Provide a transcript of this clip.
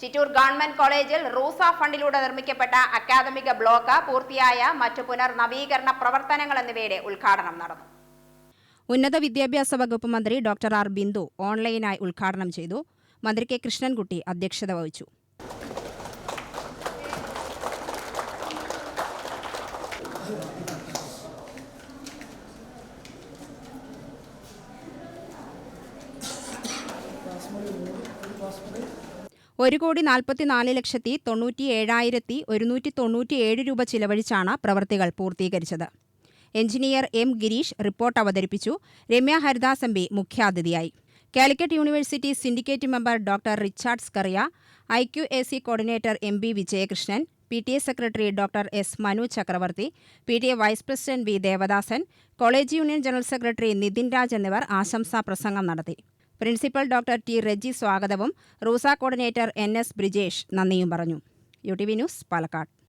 Chittur government കോളേജിൽ റൂസ ഫണ്ടിലൂടെ നിർമ്മിക്കപ്പെട്ട അക്കാദമിക ബ്ലോക്ക് പൂർത്തിയായ മറ്റു പുനർനവീകരണ പ്രവർത്തനങ്ങൾ എന്നിവയുടെ ഉദ്ഘാടനം നടന്നു. ഉന്നത വിദ്യാഭ്യാസ വകുപ്പ് മന്ത്രി ഡോക്ടർ ആർ ബിന്ദു ഓൺലൈനായി ഉദ്ഘാടനം ചെയ്തു. മന്ത്രി കെ കൃഷ്ണൻകുട്ടി അധ്യക്ഷത വഹിച്ചു. ഒരു കോടി നാൽപ്പത്തിനാല് ലക്ഷത്തി തൊണ്ണൂറ്റി ഏഴായിരത്തി ഒരുന്നൂറ്റി തൊണ്ണൂറ്റിയേഴ് രൂപ ചിലവഴിച്ചാണ് പ്രവൃത്തികൾ പൂർത്തീകരിച്ചത്. എഞ്ചിനീയർ എം ഗിരീഷ് റിപ്പോർട്ട് അവതരിപ്പിച്ചു. രമ്യ ഹരിദാസ് എം പി മുഖ്യാതിഥിയായി. Calicut university syndicate member doctor Richard Scaria I Q A C coordinator M B Vijayakrishnan P T A secretary doctor S. Manu Chakravarthy P T A vice president V. Devadasan college union general secretary Nithin Raj എന്നിവർ ആശംസാ പ്രസംഗം നടത്തി. Principal doctor T Reji സ്വാഗതവും RUSA coordinator N S Brijesh നന്ദിയും പറഞ്ഞു. U T V news Palakkad.